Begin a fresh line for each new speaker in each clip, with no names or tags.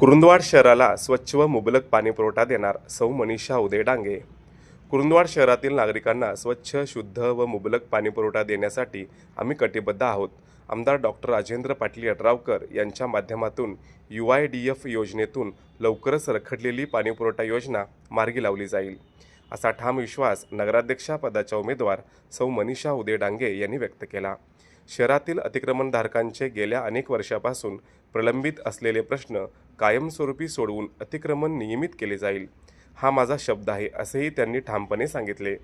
कुरुंदवाड शहराला स्वच्छ व मुबलक पाणीपुरवठा देणार सौ मनीषा उदय डांगे. कुरुंदवाड शहरातील नागरिकांना स्वच्छ शुद्ध व मुबलक पाणीपुरवठा देण्यासाठी आम्ही कटिबद्ध आहोत. आमदार डॉक्टर राजेंद्र पाटील यड्रावकर यांच्या माध्यमातून यू आय डी एफ योजनेतून लवकरच रखडलेली पाणीपुरवठा योजना मार्गी लावली जाईल. असा ठाम विश्वास नगराध्यक्षापदाच्या उमेदवार सौ मनीषा उदय डांगे यांनी व्यक्त केला. शहरातील अतिक्रमणधारकांचे गेल्या अनेक वर्षापासून प्रलंबित असलेले प्रश्न कायमस्वरूपी सोडवून अतिक्रमण नियमित केले जाईल हा माझा शब्द आहे असेही त्यांनी ठामपणे सांगितले.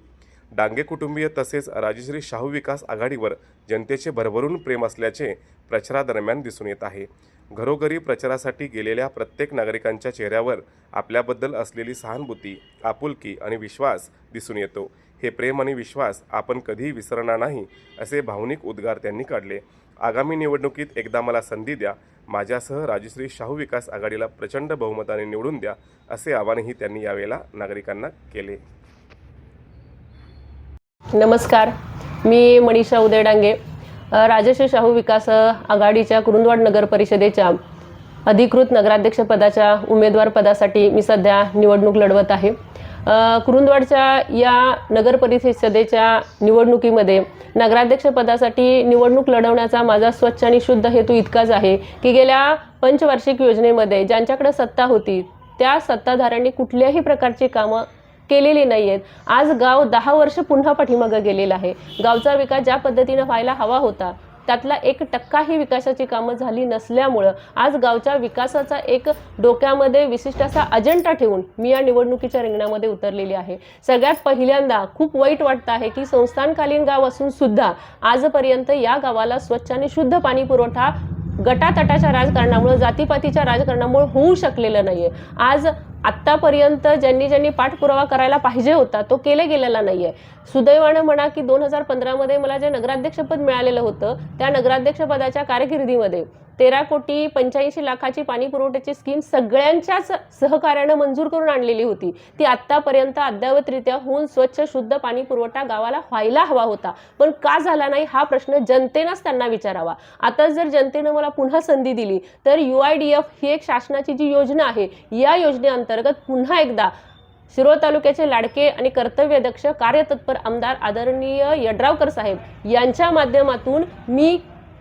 डांगे कुटुंबीय तसेच राजश्री शाहू विकास आघाडीवर जनतेचे भरभरून प्रेम असल्याचे प्रचारादरम्यान दिसून येत आहे. घरोघरी प्रचारासाठी गेलेल्या प्रत्येक नागरिकांच्या चेहऱ्यावर आपल्याबद्दल असलेली सहानुभूती आपुलकी आणि विश्वास दिसून येतो. हे प्रेम आणि विश्वास आपण कधीही विसरणार नाही असे भावनिक उद्गार त्यांनी काढले. आगामी निवडणुकीत एकदा मला संधी द्या माझ्यासह राजश्री शाहू विकास आघाडीला प्रचंड बहुमताने निवडून द्या असे आवाहनही त्यांनी यावेळेला नागरिकांना केले.
नमस्कार मी मनीषा उदय डांगे राजश्री शाहू विकास आघाडीच्या कुरुंदवाड नगर परिषदेच्या अधिकृत नगराध्यक्षपदाच्या उमेदवार पदासाठी मी सध्या निवडणूक लढवत आहे. कुरुंदवाडच्या या नगर परिषदेच्या निवडणुकीमध्ये नगराध्यक्षपदासाठी निवडणूक लढवण्याचा माझा स्वच्छ आणि शुद्ध हेतू इतकाच आहे की गेल्या पंचवार्षिक योजनेमध्ये ज्यांच्याकडे सत्ता होती त्या सत्ताधाऱ्यांनी कुठल्याही प्रकारची कामं केलेली नाही आहेत आज गाव दहा वर्ष पुन्हा पाठीमागं गेलेलं आहे. गावचा विकास ज्या पद्धतीनं व्हायला हवा होता त्यातला एक टक्काही विकासाची कामं झाली नसल्यामुळं आज गावच्या विकासाचा एक डोक्यामध्ये विशिष्ट असा अजेंडा ठेवून मी या निवडणुकीच्या रिंगणामध्ये उतरलेली आहे. सगळ्यात पहिल्यांदा खूप वाईट वाटतं आहे की संस्थानकालीन गाव असून सुद्धा आजपर्यंत या गावाला स्वच्छ आणि शुद्ध पाणी पुरवठा गटातटाच्या राजकारणामुळे जातीपातीच्या राजकारणामुळे होऊ शकलेलं नाहीये. आज आत्तापर्यंत ज्यांनी ज्यांनी पाठपुरावा करायला पाहिजे होता तो केले गेलेला नाही आहे सुदैवानं म्हणा की दोन हजार पंधरामध्ये मला जे नगराध्यक्षपद मिळालेलं होतं त्या नगराध्यक्षपदाच्या कारकिर्दीमध्ये तेरा कोटी पंच्याऐंशी लाखाची पाणी पुरवठ्याची स्कीम सगळ्यांच्याच सहकार्यानं मंजूर करून आणलेली होती. ती आत्तापर्यंत अद्ययावतरित्या होऊन स्वच्छ शुद्ध पाणी पुरवठा गावाला व्हायला हवा होता. पण का झाला नाही हा प्रश्न जनतेनंच त्यांना विचारावा. आता जर जनतेनं मला पुन्हा संधी दिली तर यू आय डी एफ ही एक शासनाची जी योजना आहे या योजनेअंतर्गत पुन्हा एकदा शिरोळ तालुक्याचे लाडके आणि कर्तव्यदक्ष कार्यतत्पर आमदार आदरणीय यड्रावकर साहेब यांच्या माध्यमातून मी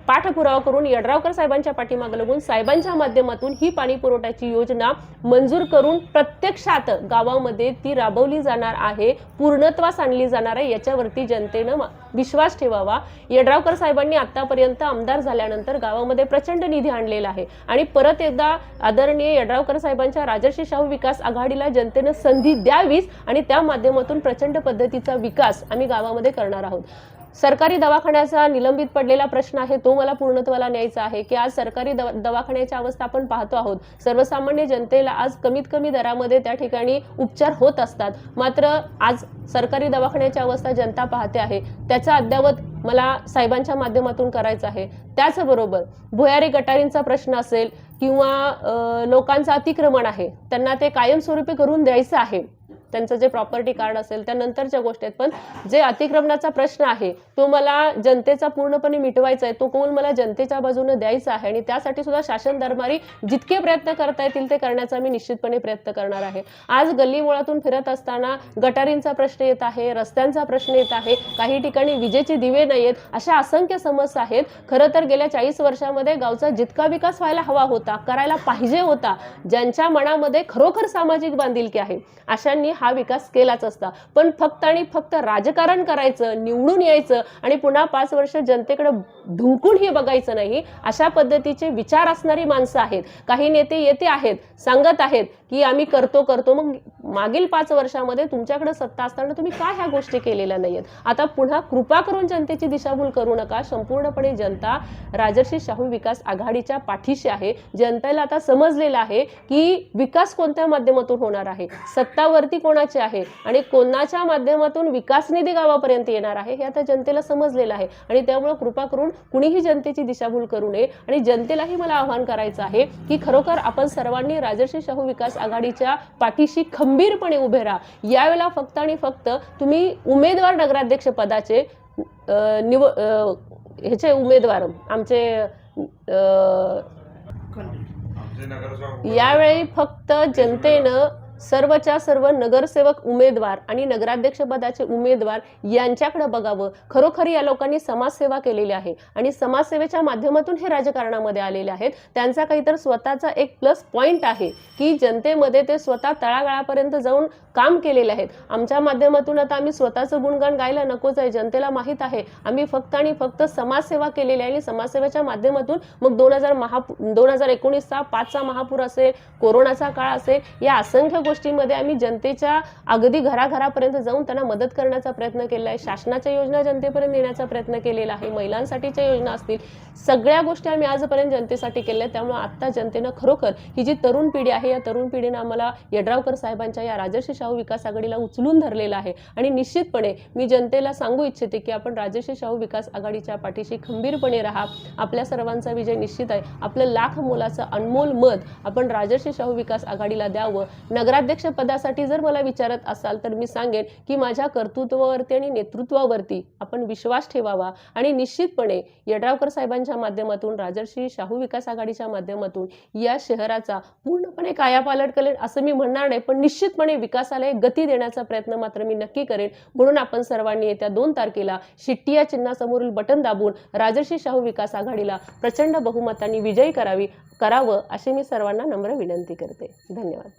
पाठपुरावा करून यड्रावकर साहेबांच्या पाठीमागे लागून साहेबांच्या माध्यमातून ही पाणी पुरवठ्याची योजना मंजूर करून प्रत्यक्षात गावामध्ये ती राबवली जाणार आहे पूर्णत्वास आणली जाणार आहे याच्यावरती जनतेनं विश्वास ठेवावा. यड्रावकर साहेबांनी आतापर्यंत आमदार झाल्यानंतर गावामध्ये प्रचंड निधी आणलेला आहे. आणि परत एकदा आदरणीय यड्रावकर साहेबांच्या राजर्षी शाहू विकास आघाडीला जनतेनं संधी द्यावीच आणि त्या माध्यमातून प्रचंड पद्धतीचा विकास आम्ही गावामध्ये करणार आहोत. सरकारी दवाखान्याचा निलंबित पडलेला प्रश्न आहे तो मला पूर्णत्वाला न्यायचा आहे की आज सरकारी दवा दवाखान्याची अवस्था आपण पाहतो आहोत. सर्वसामान्य जनतेला आज कमीत कमी दरामध्ये त्या ठिकाणी उपचार होत असतात. मात्र आज सरकारी दवाखान्याची अवस्था जनता पाहते आहे. त्याचा अद्यावत मला साहेबांच्या माध्यमातून करायचं आहे. त्याचबरोबर भुयारी गटारींचा प्रश्न असेल किंवा लोकांचं अतिक्रमण आहे त्यांना ते कायमस्वरूपी करून द्यायचं आहे. त्यांचं जे प्रॉपर्टी कार्ड असेल त्या नंतरच्या गोष्टी आहेत. पण जे अतिक्रमणाचा प्रश्न आहे तो मला जनतेचा पूर्णपणे मिटवायचा आहे तो कोण मला जनतेच्या बाजूने द्यायचा आहे आणि त्यासाठी सुद्धा शासन दरबारी जितके प्रयत्न करता येतील ते करण्याचा मी निश्चितपणे प्रयत्न करणार आहे. आज गल्ली मुळातून फिरत असताना गटारींचा प्रश्न येत आहे रस्त्यांचा प्रश्न येत आहे काही ठिकाणी विजेचे दिवे नाही आहेत अशा असंख्य समस्या आहेत. खरं तर गेल्या चाळीस वर्षामध्ये गावचा जितका विकास व्हायला हवा होता करायला पाहिजे होता ज्यांच्या मनामध्ये खरोखर सामाजिक बांधिलकी आहे अशांनी हा विकास केलाच असता. पण फक्त आणि फक्त राजकारण करायचं निवडून यायचं आणि पुन्हा पाच वर्ष जनतेकडे ढुंकून हे बघायचं नाही अशा पद्धतीचे विचार असणारी माणसं आहेत. काही नेते येते आहेत सांगत आहेत की आम्ही करतो करतो. मग मागील पाच वर्षामध्ये तुमच्याकडे सत्ता असताना तुम्ही काय ह्या गोष्टी केलेल्या नाहीयेत? आता पुन्हा कृपा करून जनतेची दिशाभूल करू नका. संपूर्णपणे जनता राजर्षी शाहू विकास आघाडीच्या पाठीशी आहे. जनतेला आता समजलेलं आहे की विकास कोणत्या माध्यमातून होणार आहे? सत्तावरती कोणाची आहे? आणि कोणाच्या माध्यमातून विकास निधी गावापर्यंत येणार आहे हे आता जनतेला समजलेलं आहे. आणि त्यामुळे कृपा करून कुणीही जनतेची दिशाभूल करू नये. आणि जनतेलाही मला आवाहन करायचं आहे की खरोखर आपण सर्वांनी राजर्षी शाहू विकास आघाडीच्या पाठीशी खंबीरपणे उभे राहा. यावेळेला फक्त आणि फक्त तुम्ही उमेदवार नगराध्यक्ष पदाचे निव ह्याचे उमेदवार आमचे यावेळी फक्त जनतेनं सर्वच्या सर्व नगरसेवक उमेदवार आणि नगराध्यक्षपदाचे उमेदवार यांच्याकडे बघावं. खरोखर या लोकांनी समाजसेवा केलेली आहे आणि समाजसेवेच्या माध्यमातून हे राजकारणामध्ये आलेले आहेत. त्यांचा काहीतर स्वतःचा एक प्लस पॉईंट आहे की जनतेमध्ये ते स्वतः तळागाळापर्यंत जाऊन काम केलेले आहेत. आमच्या माध्यमातून आता आम्ही स्वतःचं गुणगान गायला नकोच आहे. जनतेला माहीत आहे. आम्ही फक्त आणि फक्त समाजसेवा केलेली आहे आणि समाजसेवेच्या माध्यमातून मग दोन हजार महापू दोन हजार एकोणीसचा पाचचा महापूर असेल कोरोनाचा काळ असेल या असंख्य गोष्टींमध्ये आम्ही जनतेच्या अगदी घराघरापर्यंत जाऊन त्यांना मदत करण्याचा प्रयत्न केला आहे शासनाच्या योजना जनतेपर्यंत नेण्याचा प्रयत्न केलेला आहे. महिलांसाठीच्या योजना असतील. सगळ्या गोष्टी आम्ही आजपर्यंत जनतेसाठी केल्या आहेत. त्यामुळे आत्ता जनतेनं खरोखर ही जी तरुण पिढी आहे या तरुण पिढीनं आम्हाला यड्रावकर साहेबांच्या या राजर्षी शाहू विकास आघाडीला उचलून धरलेलं आहे. आणि निश्चितपणे मी जनतेला सांगू इच्छिते की आपण राजर्षी शाहू विकास आघाडीच्या पाठीशी खंबीरपणे राहा. आपल्या सर्वांचा विजय निश्चित आहे. आपलं लाख मोलाचं अनमोल मत आपण राजर्षी शाहू विकास आघाडीला द्यावं. नगराध्यक्ष पदासाठी जर मला विचारत असाल तर मी सांगेन की माझ्या कर्तृत्वावरती आणि नेतृत्वावरती आपण विश्वास ठेवावा. आणि निश्चितपणे यड्रावकर साहेबांच्या माध्यमातून राजर्षी शाहू विकास आघाडीच्या माध्यमातून या शहराचा पूर्णपणे कायापालट करेल असं मी म्हणणार नाही. पण निश्चितपणे विकासाला एक गती देण्याचा प्रयत्न मात्र मी नक्की करेन. म्हणून आपण सर्वांनी येत्या दोन तारखेला शिट्टी या चिन्हासमोरील बटन दाबून राजर्षी शाहू विकास आघाडीला प्रचंड बहुमतांनी विजयी करावी करावं अशी मी सर्वांना नम्र विनंती करते. धन्यवाद.